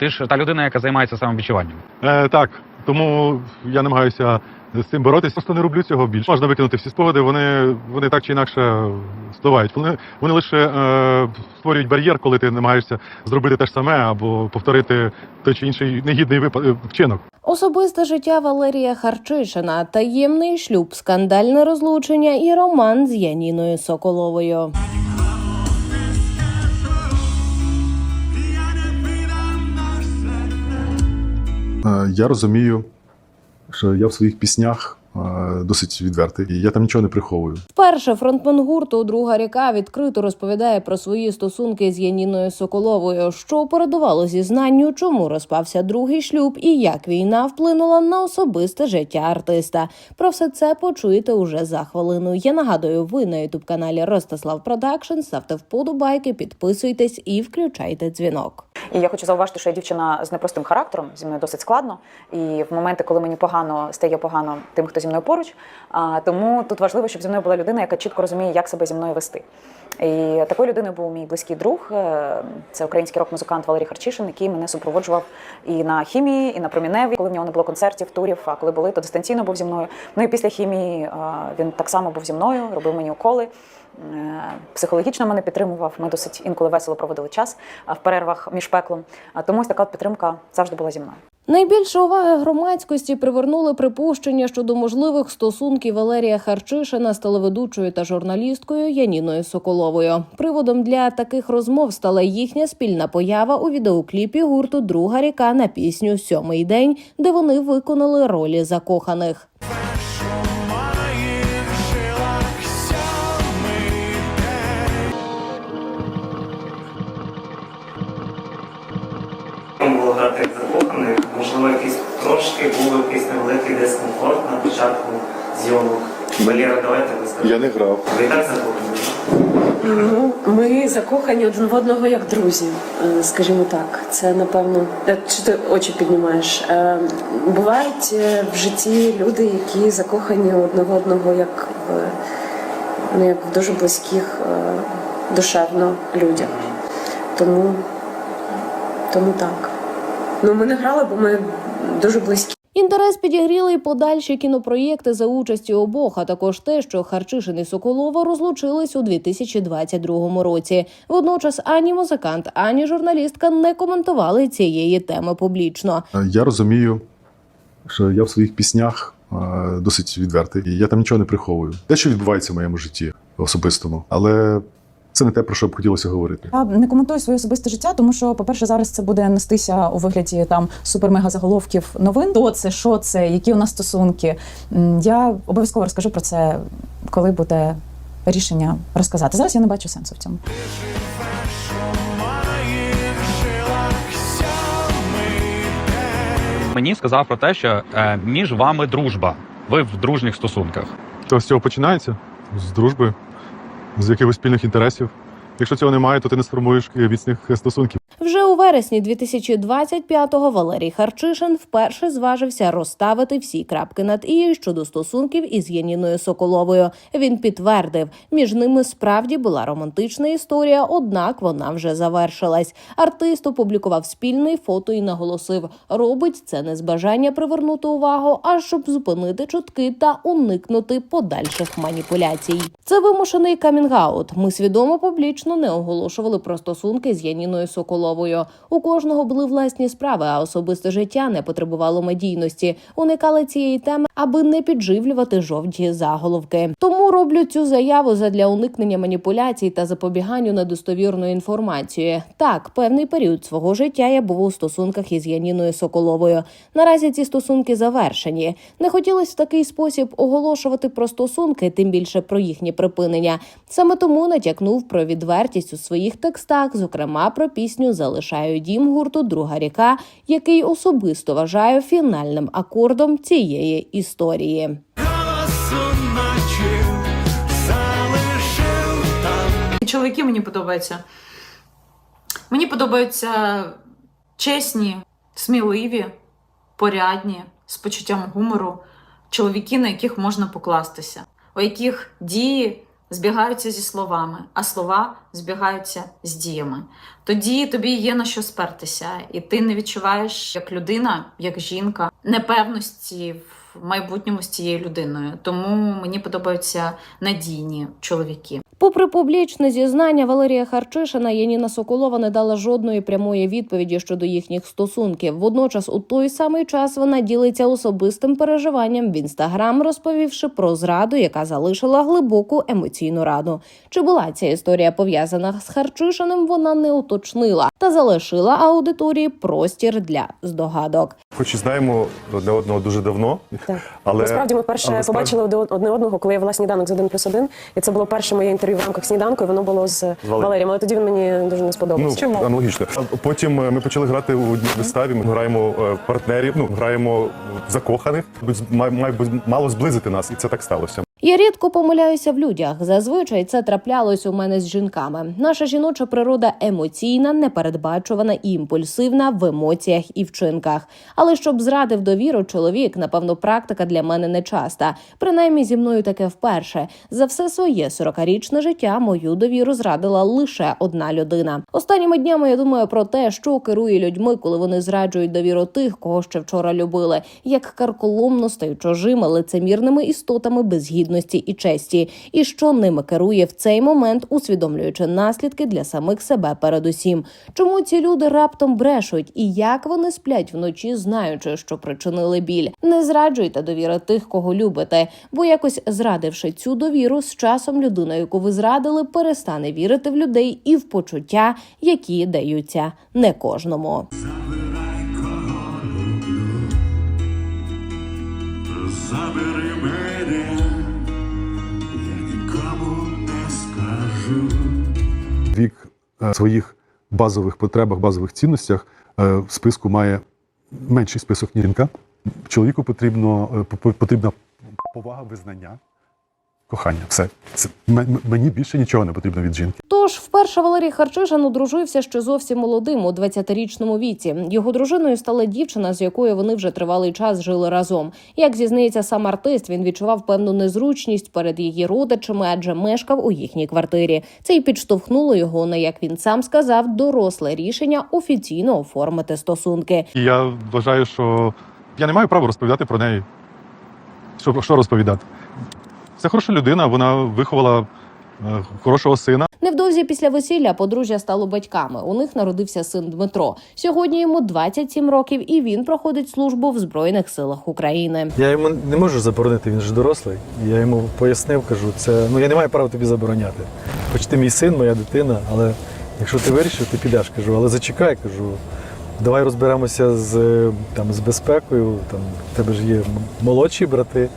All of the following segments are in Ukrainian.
Ти ж та людина, яка займається самовідчуванням. Е, так, тому я намагаюся з цим боротися. Просто не роблю цього більше. Можна викинути всі спогади, вони, вони так чи інакше спливають. Вони, вони лише е, створюють бар'єр, коли ти намагаєшся зробити те ж саме або повторити той чи інший негідний випад... е, вчинок. Особисте життя Валерія Харчишина, таємний шлюб, скандальне розлучення і роман з Яніною Соколовою. Я розумію, що я в своїх піснях е, досить відвертий, і я там нічого не приховую. Вперше фронтмен гурту Друга ріка відкрито розповідає про свої стосунки з Яніною Соколовою, що передувало зізнанню, чому розпався другий шлюб і як війна вплинула на особисте життя артиста. Про все це почуєте уже за хвилину. Я нагадую, ви на ютуб каналі Ростислав Продакшн. Ставте вподобайки, підписуйтесь і включайте дзвінок. І я хочу зауважити, що я дівчина з непростим характером, зі мною досить складно. І в моменти, коли мені погано, стає погано тим, хто зі мною поруч. А, тому тут важливо, щоб зі мною була людина, яка чітко розуміє, як себе зі мною вести. І такою людиною був мій близький друг. е, Це український рок-музикант Валерій Харчишин, який мене супроводжував і на хімії, і на проміневі, коли в нього не було концертів, турів. А коли були, то дистанційно був зі мною. Ну і після хімії е, він так само був зі мною, робив мені уколи. Е, Психологічно мене підтримував. Ми досить інколи весело проводили час в перервах між пеклом. А Тому ось така підтримка завжди була зі мною. Найбільше уваги громадськості привернули припущення щодо можливих стосунків Валерія Харчишина з телеведучою та журналісткою Яніною Соколовою. Приводом для таких розмов стала їхня спільна поява у відеокліпі гурту Друга ріка на пісню Сьомий день, де вони виконали ролі закоханих. Був якийсь невеликий дискомфорт на початку зйомок. Валера, давайте ви скажете. не грав. Ви і так закохані? Ну, ми закохані один в одного як друзі, е, скажімо так. Це напевно. Е, Чи ти очі піднімаєш? Е, Бувають е, в житті люди, які закохані один в одного як в, ну, як в дуже близьких е, душевно людях. Тому, тому так. Ну, ми не грали, бо ми дуже близькі. Інтерес підігріли й подальші кінопроєкти за участі обох, а також те, що Харчишин і Соколова розлучились у 2022 році. Водночас ані музикант, ані журналістка не коментували цієї теми публічно. Е, Я розумію, що я в своїх піснях е, досить відвертий, і я там нічого не приховую. Те, що відбувається в моєму житті особистому, але це не те, про що б хотілося говорити. Я не коментую своє особисте життя, тому що, по-перше, зараз це буде нестися у вигляді там супер-мега заголовків новин. Хто це, що це, які у нас стосунки. Я обов'язково розкажу про це, коли буде рішення розказати. Зараз я не бачу сенсу в цьому. Мені сказав про те, що е, між вами дружба. Ви в дружніх стосунках. То з цього починається з дружби, з якихось спільних інтересів. Якщо цього немає, то ти не сформуєш міцних стосунків. У вересні 2025-го Валерій Харчишин вперше зважився розставити всі крапки над і щодо стосунків із Яніною Соколовою. Він підтвердив, між ними справді була романтична історія, однак вона вже завершилась. Артист опублікував спільне фото і наголосив, робить це не з бажання привернути увагу, а щоб зупинити чутки та уникнути подальших маніпуляцій. Це вимушений камінгаут. Ми свідомо публічно не оголошували про стосунки з Яніною Соколовою. У кожного були власні справи, а особисте життя не потребувало медійності. Уникали цієї теми, аби не підживлювати жовті заголовки. Тому роблю цю заяву задля уникнення маніпуляцій та запобіганню недостовірної інформації. Так, певний період свого життя я був у стосунках із Яніною Соколовою. Наразі ці стосунки завершені. Не хотілося в такий спосіб оголошувати про стосунки, тим більше про їхні припинення. Саме тому натякнув про відвертість у своїх текстах, зокрема про пісню Залишаю дім гурту Друга ріка, який особисто вважаю фінальним акордом цієї історії. Чоловіки мені подобаються. Мені подобаються чесні, сміливі, порядні, з почуттям гумору, чоловіки, на яких можна покластися, у яких дії збігаються зі словами, а слова збігаються з діями. Тоді тобі є на що спертися, і ти не відчуваєш як людина, як жінка непевності в майбутньому з цією людиною. Тому мені подобаються надійні чоловіки. Попри публічне зізнання Валерія Харчишина, Яніна Соколова не дала жодної прямої відповіді щодо їхніх стосунків. Водночас, у той самий час вона ділиться особистим переживанням в інстаграм, розповівши про зраду, яка залишила глибоку емоційну рану. Чи була ця історія пов'язана з Харчишиним? Вона не уточнила та залишила аудиторії простір для здогадок. Хоч і знаємо одне одного дуже давно, Так. але Насправді ми перше але побачили один- одне одного, коли я вела сніданок з 1 плюс 1. І це було перше моє інтерв'ю в рамках сніданку, і воно було з Валерієм. Валерієм. Але тоді він мені дуже не сподобався. Ну, аналогічно. Потім е, ми почали грати у одній виставі. Ми граємо е, партнерів, ну граємо закоханих. Мало зблизити нас, і це так сталося. Я рідко помиляюся в людях. Зазвичай це траплялось у мене з жінками. Наша жіноча природа емоційна, непередбачувана і імпульсивна в емоціях і вчинках. Але щоб зрадив довіру чоловік, напевно, практика для мене нечаста. Принаймні зі мною таке вперше. За все своє 40-річне життя мою довіру зрадила лише одна людина. Останніми днями я думаю про те, що керує людьми, коли вони зраджують довіру тих, кого ще вчора любили, як карколомно стають чужими лицемірними істотами без гідності і честі, і що ними керує в цей момент, усвідомлюючи наслідки для самих себе передусім. Чому ці люди раптом брешуть, і як вони сплять вночі, знаючи, що причинили біль? Не зраджуйте довіри тих, кого любите, бо якось зрадивши цю довіру, з часом людина, яку ви зрадили, перестане вірити в людей і в почуття, які даються не кожному. Вік е, в своїх базових потребах, базових цінностях е, в списку має менший список, ніж жінка. Чоловіку потрібно, е, по- потрібна повага, визнання, кохання. Все. Це, м- м- мені більше нічого не потрібно від жінки. Тож вперше Валерій Харчишин одружився ще зовсім молодим у 20-річному віці. Його дружиною стала дівчина, з якою вони вже тривалий час жили разом. Як зізнається сам артист, він відчував певну незручність перед її родичами, адже мешкав у їхній квартирі. Це й підштовхнуло його на як він сам сказав, доросле рішення офіційно оформити стосунки. І я вважаю, що я не маю права розповідати про неї. Що, що розповідати? Це хороша людина, вона виховала е, хорошого сина. Невдовзі після весілля подружжя стало батьками. У них народився син Дмитро. Сьогодні йому 27 років, і він проходить службу в збройних силах України. Я йому не можу заборонити, він ж дорослий. Я йому пояснив, кажу, це ну я не маю права тобі забороняти. Хоч ти мій син, моя дитина, але якщо ти вирішив, ти підеш, кажу, але зачекай, кажу. Давай розберемося з, е, там, з безпекою. Там, в тебе ж є молодші брати.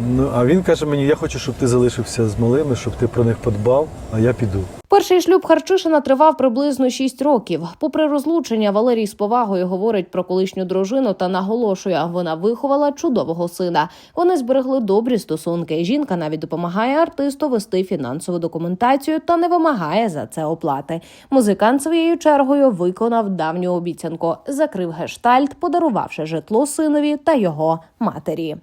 Ну, а він каже мені, я хочу, щоб ти залишився з малими, щоб ти про них подбав, а я піду. Перший шлюб Харчишина тривав приблизно 6 років. Попри розлучення, Валерій з повагою говорить про колишню дружину та наголошує, вона виховала чудового сина. Вони зберегли добрі стосунки. Жінка навіть допомагає артисту вести фінансову документацію та не вимагає за це оплати. Музикант своєю чергою виконав давню обіцянку, закрив гештальт, подарувавши житло синові та його матері.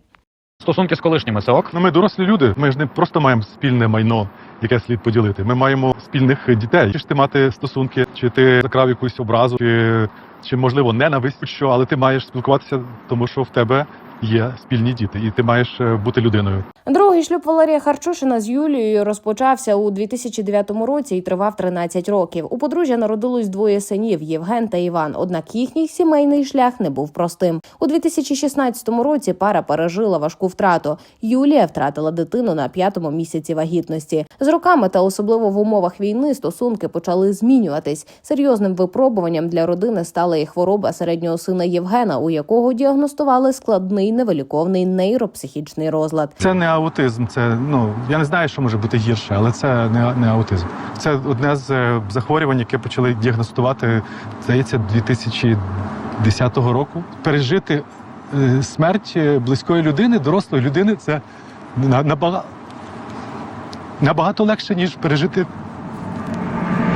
Стосунки з колишніми це ок? Ну, ми дорослі люди. Ми ж не просто маємо спільне майно, яке слід поділити. Ми маємо спільних дітей. Чи ж ти мати стосунки, чи ти закрав якусь образу, чи, чи можливо ненависть, що, але ти маєш спілкуватися, тому що в тебе є спільні діти, і ти маєш е, бути людиною. Другий шлюб Валерія Харчушина з Юлією розпочався у 2009 році і тривав 13 років. У подружжя народилось двоє синів Євген та Іван. Однак їхній сімейний шлях не був простим. У 2016 році пара пережила важку втрату. Юлія втратила дитину на п'ятому місяці вагітності. З роками та особливо в умовах війни стосунки почали змінюватись. Серйозним випробуванням для родини стала і хвороба середнього сина Євгена, у якого діагностували складний невиліковний нейропсихічний розлад. Це не аутизм. Це ну я не знаю, що може бути гірше, але це не, не аутизм. Це одне з е, захворювань, яке почали діагностувати, здається, 2010 року. Пережити е, смерть е, близької людини, дорослої людини, це на- набагато, набагато легше, ніж пережити,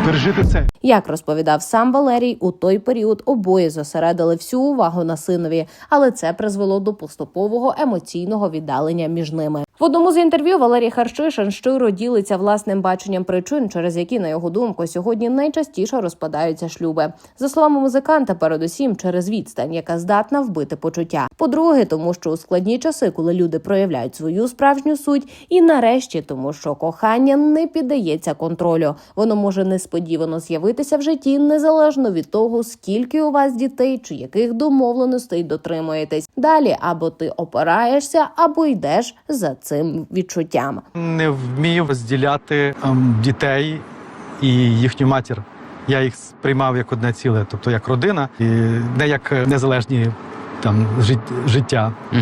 пережити це. Як розповідав сам Валерій, у той період обоє зосередили всю увагу на синові, але це призвело до поступового емоційного віддалення між ними. В одному з інтерв'ю Валерій Харчишин щиро ділиться власним баченням причин, через які, на його думку, сьогодні найчастіше розпадаються шлюби. За словами музиканта, передусім через відстань, яка здатна вбити почуття. По-друге, тому що у складні часи, коли люди проявляють свою справжню суть, і нарешті, тому що кохання не піддається контролю. Воно може несподівано з'явитися в житті, незалежно від того, скільки у вас дітей чи яких домовленостей дотримуєтесь. Далі або ти опираєшся, або йдеш за цим відчуттям. Не вмію розділяти ем, дітей і їхню матір. Я їх сприймав як одне ціле, тобто як родина, і не як е, незалежні там жит- життя. Угу.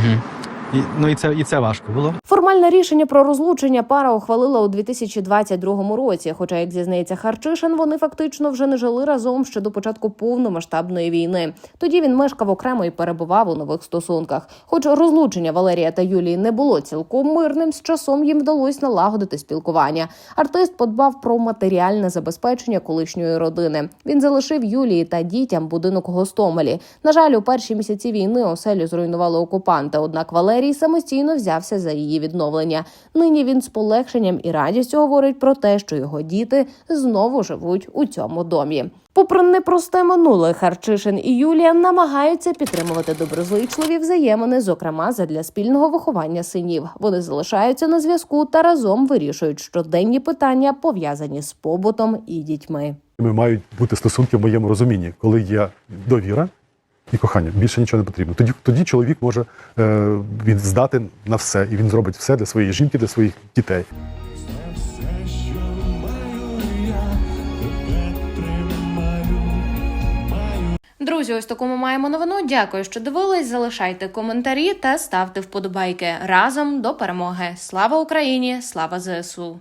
І, ну і це і це важко було. Формальне рішення про розлучення пара ухвалила у 2022 році. Хоча, як зізнається Харчишин, вони фактично вже не жили разом ще до початку повномасштабної війни. Тоді він мешкав окремо і перебував у нових стосунках. Хоч розлучення Валерія та Юлії не було цілком мирним, з часом їм вдалося налагодити спілкування. Артист подбав про матеріальне забезпечення колишньої родини. Він залишив Юлії та дітям будинок Гостомелі. На жаль, у перші місяці війни оселю зруйнували окупанти. Однак Валерій самостійно взявся за її відновлення. Нині він з полегшенням і радістю говорить про те, що його діти знову живуть у цьому домі. Попри непросте минуле, Харчишин і Юлія намагаються підтримувати доброзичливі взаємини, зокрема задля спільного виховання синів. Вони залишаються на зв'язку та разом вирішують щоденні питання, пов'язані з побутом і дітьми. Ми Мають бути стосунки в моєму розумінні, коли є довіра і кохання. Більше нічого не потрібно. Тоді, тоді чоловік може е, він здати на все, і він зробить все для своєї жінки, для своїх дітей. Друзі, ось таку ми маємо новину. Дякую, що дивились. Залишайте коментарі та ставте вподобайки разом до перемоги. Слава Україні! Слава ЗСУ!